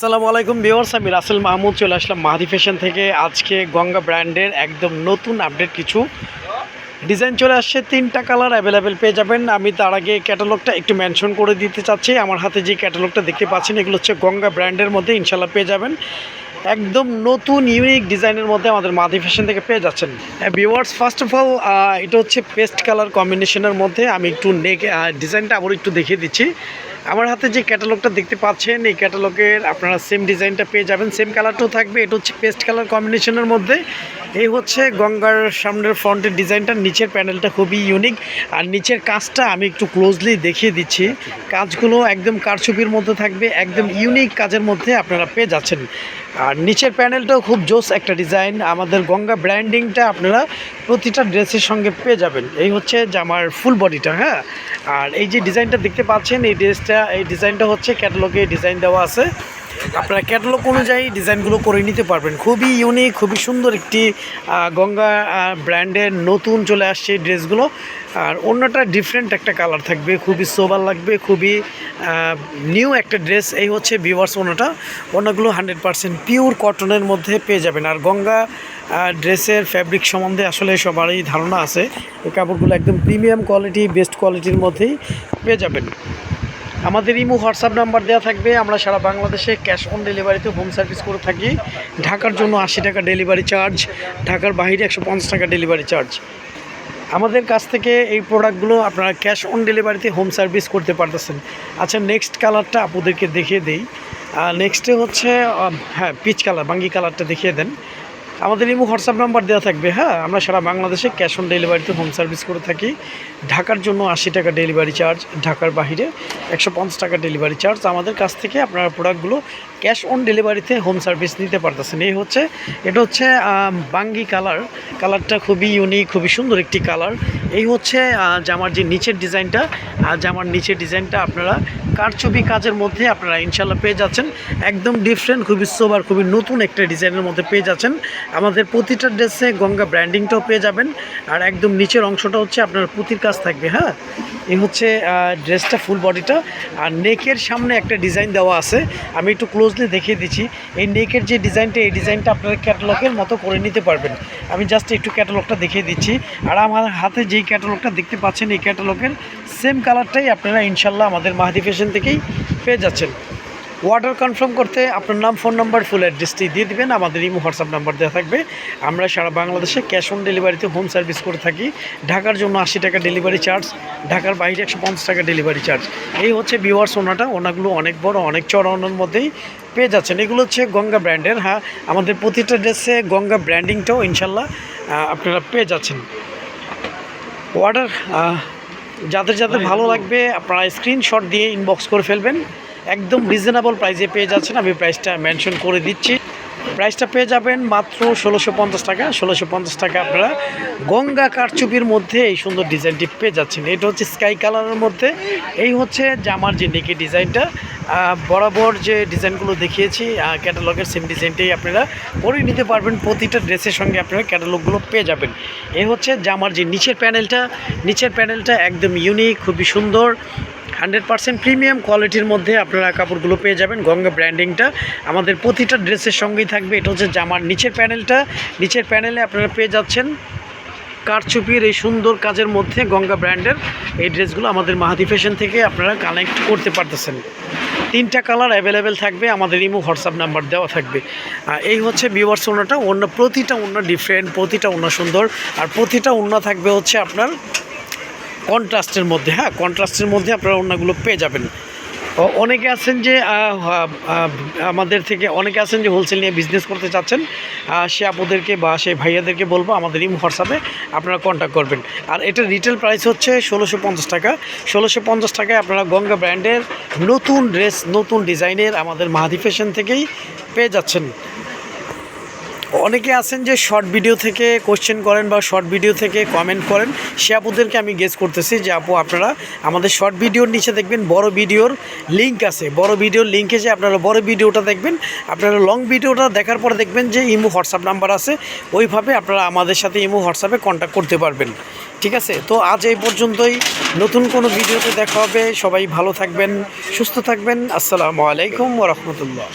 আসসালামু আলাইকুম ভিউয়ার্স, আমি রাসেল মাহমুদ, চলে আসলাম মাহাদি ফ্যাশন থেকে। আজকে গঙ্গা ব্র্যান্ডের একদম নতুন আপডেট কিছু। ডিজাইন চলে আসছে, তিনটা কালার অ্যাভেলেবেল পেয়ে যাবেন। আমি তার আগে ক্যাটালগটা একটু মেনশন করে দিতে চাচ্ছি। আমার হাতে যে ক্যাটালগটা দেখতে পাচ্ছেন, এগুলো হচ্ছে গঙ্গা ব্র্যান্ডের মধ্যে ইনশাল্লাহ পেয়ে যাবেন। একদম নতুন ইউনিক ডিজাইনের মধ্যে আমাদের মাদি ফ্যাশন থেকে পেয়ে যাচ্ছেন। ভিউয়ার্স ফার্স্ট অফ অল এটা হচ্ছে পেস্ট কালার কম্বিনেশনের মধ্যে আমি একটু নেক ডিজাইনটা আবার একটু দেখিয়ে দিচ্ছি। আমার হাতে যে ক্যাটালগটা দেখতে পাচ্ছেন, এই ক্যাটালগের আপনারা সেম ডিজাইনটা পেয়ে যাবেন। সেম কালারটাও থাকবে, এটা হচ্ছে পেস্ট কালার কম্বিনেশনের মধ্যে। এই হচ্ছে গঙ্গার সামনের ফ্রন্টের ডিজাইনটা, নিচের প্যানেলটা খুবই ইউনিক আর নিচের কাজটা আমি একটু ক্লোজলি দেখিয়ে দিচ্ছি। কাজগুলো একদম কারচুপির মধ্যে থাকবে, একদম ইউনিক কাজের মধ্যে আপনারা পেয়ে যাচ্ছেন। আর নিচের প্যানেলটাও খুব জোস একটা ডিজাইন। আমাদের গঙ্গা ব্র্যান্ডিংটা আপনারা প্রতিটা ড্রেসের সঙ্গে পেয়ে যাবেন। এই হচ্ছে জামার ফুল বডিটা হ্যাঁ? আর এই যে ডিজাইনটা দেখতে পাচ্ছেন, এই ড্রেসটা, এই ডিজাইনটা হচ্ছে ক্যাটালগে ডিজাইন দেওয়া আছে। আপনারা ক্যাটালগ অনুযায়ী ডিজাইনগুলো করে নিতে পারবেন। খুবই ইউনিক খুবই সুন্দর একটি গঙ্গা ব্র্যান্ডের নতুন চলে আসছে ড্রেসগুলো। আর অন্যটা ডিফারেন্ট একটা কালার থাকবে, খুবই সোবার লাগবে, খুবই নিউ একটা ড্রেস এই হচ্ছে ভিওয়ার্স অন্যটা। অন্যগুলো হান্ড্রেড পারসেন্ট পিওর কটনের মধ্যে পেয়ে যাবেন। আর গঙ্গা ড্রেসের ফ্যাব্রিক সম্বন্ধে আসলে সবারই ধারণা আছে। এই কাপড়গুলো একদম প্রিমিয়াম কোয়ালিটি বেস্ট কোয়ালিটির মধ্যেই পেয়ে যাবেন। আমাদের ইমো, হোয়াটসঅ্যাপ নাম্বার দেওয়া থাকবে। আমরা সারা বাংলাদেশে ক্যাশ অন ডেলিভারিতে হোম সার্ভিস করে থাকি। ঢাকার জন্য আশি টাকা ডেলিভারি চার্জ ঢাকার বাইরে একশো টাকা ডেলিভারি চার্জ আমাদের কাছ থেকে এই প্রোডাক্টগুলো আপনারা ক্যাশ অন ডেলিভারিতে হোম সার্ভিস করতে পারতেছেন। আচ্ছা নেক্সট কালারটা আপনাদেরকে দেখিয়ে দিই। নেক্সটে হচ্ছে হ্যাঁ পিচ কালার বাঙ্গি কালারটা দেখিয়ে দেন। আমাদের ইমো হোয়াটসঅ্যাপ নাম্বার দেওয়া থাকবে হ্যাঁ? আমরা সারা বাংলাদেশে ক্যাশ অন ডেলিভারিতে হোম সার্ভিস করে থাকি। ঢাকার জন্য আশি টাকা ডেলিভারি চার্জ ঢাকার বাহিরে একশো পঞ্চাশ টাকা ডেলিভারি চার্জ আমাদের কাছ থেকে আপনারা প্রোডাক্টগুলো ক্যাশ অন ডেলিভারিতে হোম সার্ভিস নিতে পারতেছেন। এই হচ্ছে, এটা হচ্ছে বাঙ্গি কালার। কালারটা খুবই ইউনিক খুবই সুন্দর একটি কালার। এই হচ্ছে জামার যে নিচের ডিজাইনটা, আর জামার নিচের ডিজাইনটা আপনারা কারচুপি কাজের মধ্যে আপনারা ইনশাল্লাহ পেয়ে যাচ্ছেন। একদম ডিফারেন্ট খুবই সোবার খুবই নতুন একটা ডিজাইনের মধ্যে পেয়ে যাচ্ছেন। আমাদের প্রতিটা ড্রেসে গঙ্গা ব্র্যান্ডিংটাও পেয়ে যাবেন। আর একদম নিচের অংশটা হচ্ছে আপনার পুঁতির কাজ থাকবে হ্যাঁ? এই হচ্ছে ড্রেসটা ফুল বডিটা আর নেকের সামনে একটা ডিজাইন দেওয়া আছে। আমি একটু ক্লোজলি দেখিয়ে দিচ্ছি। এই নেকের যে ডিজাইনটা এই ডিজাইনটা আপনারা ক্যাটালগের মতো করে নিতে পারবেন। আমি জাস্ট একটু ক্যাটালগটা দেখিয়ে দিচ্ছি। আর আমার হাতে যেই ক্যাটালগটা দেখতে পাচ্ছেন, এই ক্যাটালগের সেম কালারটাই আপনারা ইনশাল্লাহ আমাদের মাহাদি ফ্যাশন থেকেই পেয়ে যাচ্ছেন। অর্ডার কনফার্ম করতে আপনার নাম ফোন নাম্বার ফুল অ্যাড্রেসটি দিয়ে দিবেন। আমাদের ইমো হোয়াটসঅ্যাপ নাম্বার দেওয়া থাকবে। আমরা সারা বাংলাদেশে ক্যাশ অন ডেলিভারিতে হোম সার্ভিস করে থাকি। ঢাকার জন্য আশি টাকা ডেলিভারি চার্জ ঢাকার বাইরে একশো পঞ্চাশ টাকা ডেলিভারি চার্জ এই হচ্ছে বিওয়ার্স ওনাটা। ওনাগুলো অনেক বড়, অনেক চড়া ওনার মধ্যেই পেয়ে যাচ্ছেন। এগুলো হচ্ছে গঙ্গা ব্র্যান্ডের হ্যাঁ। আমাদের প্রতিটা ড্রেসে গঙ্গা ব্র্যান্ডিংটাও ইনশাল্লাহ আপনারা পেয়ে যাচ্ছেন। অর্ডার যাদের যাদের ভালো লাগবে, আপনারা স্ক্রিনশট দিয়ে ইনবক্স করে ফেলবেন। একদম রিজনেবল প্রাইসে পেয়ে যাচ্ছেন। আমি প্রাইসটা মেনশন করে দিচ্ছি। প্রাইসটা পেয়ে যাবেন মাত্র ষোলোশো পঞ্চাশ টাকা। ষোলোশো পঞ্চাশ টাকা আপনারা গঙ্গা কারচুপির মধ্যে এই সুন্দর ডিজাইনটি পেয়ে যাচ্ছেন। এটা হচ্ছে স্কাই কালারের মধ্যে। এই হচ্ছে জামার যে নেকি ডিজাইনটা বরাবর যে ডিজাইনগুলো দেখিয়েছি ক্যাটালগের সেম ডিজাইনটাই আপনারা পরে নিতে পারবেন। প্রতিটা ড্রেসের সঙ্গে আপনারা ক্যাটালগুলো পেয়ে যাবেন। এই হচ্ছে জামার যে নিচের প্যানেলটা নিচের প্যানেলটা একদম ইউনিক খুবই সুন্দর। হান্ড্রেড পার্সেন্ট প্রিমিয়াম কোয়ালিটির মধ্যে আপনারা কাপড়গুলো পেয়ে যাবেন। গঙ্গা ব্র্যান্ডিংটা আমাদের প্রতিটা ড্রেসের সঙ্গেই থাকবে। এটা হচ্ছে জামার নিচের প্যানেলটা। নিচের প্যানেলে আপনারা পেয়ে যাচ্ছেন কারচুপির এই সুন্দর কাজের মধ্যে গঙ্গা ব্র্যান্ডের এই ড্রেসগুলো আমাদের মাহাদি ফ্যাশন থেকে আপনারা কানেক্ট করতে পারতেছেন। তিনটা কালার অ্যাভেলেবেল থাকবে। আমাদের ইমো, হোয়াটসঅ্যাপ নাম্বার দেওয়া থাকবে। এই হচ্ছে বিওয়ার্স ওনাটা। অন্য প্রতিটা অন্য ডিফারেন্ট, প্রতিটা অন্য সুন্দর। আর প্রতিটা অন্য থাকবে হচ্ছে আপনার কন্ট্রাস্টের মধ্যে হ্যাঁ কন্ট্রাস্টের মধ্যে আপনারা অন্যগুলো পেয়ে যাবেন। অনেকে আছেন যে আমাদের থেকে অনেকে আছেন যে হোলসেল নিয়ে বিজনেস করতে চাচ্ছেন। সে আপুদেরকে বা সে ভাইয়াদেরকে বলব, আমাদের ইম হোয়াটসঅ্যাপে আপনারা কন্ট্যাক্ট করবেন। আর এটার রিটেল প্রাইস হচ্ছে ষোলোশো পঞ্চাশ টাকা। ষোলোশো পঞ্চাশ টাকায় আপনারা গঙ্গা ব্র্যান্ডের নতুন ড্রেস নতুন ডিজাইনের আমাদের মাহাদি ফ্যাশন থেকেই পেয়ে যাচ্ছেন। অনেকে আছেন যে শর্ট ভিডিও থেকে কোশ্চেন করেন বা শর্ট ভিডিও থেকে কমেন্ট করেন, সে আপুদেরকে আমি গেস করতেছি যে আপু আপনারা আমাদের শর্ট ভিডিওর নিচে দেখবেন, বড় ভিডিওর লিঙ্ক আছে। বড় ভিডিওর লিঙ্কে যে আপনারা বড় ভিডিওটা দেখবেন, আপনারা লং ভিডিওটা দেখার পরে দেখবেন যে ইমো হোয়াটসঅ্যাপ নাম্বার আছে, ওইভাবে আপনারা আমাদের সাথে ইমো হোয়াটসঅ্যাপে কন্ট্যাক্ট করতে পারবেন। ঠিক আছে? তো আজ এই পর্যন্তই। নতুন কোনো ভিডিওতে দেখা হবে। সবাই ভালো থাকবেন, সুস্থ থাকবেন। আসসালামু আলাইকুম ওরহমতুল্লাহ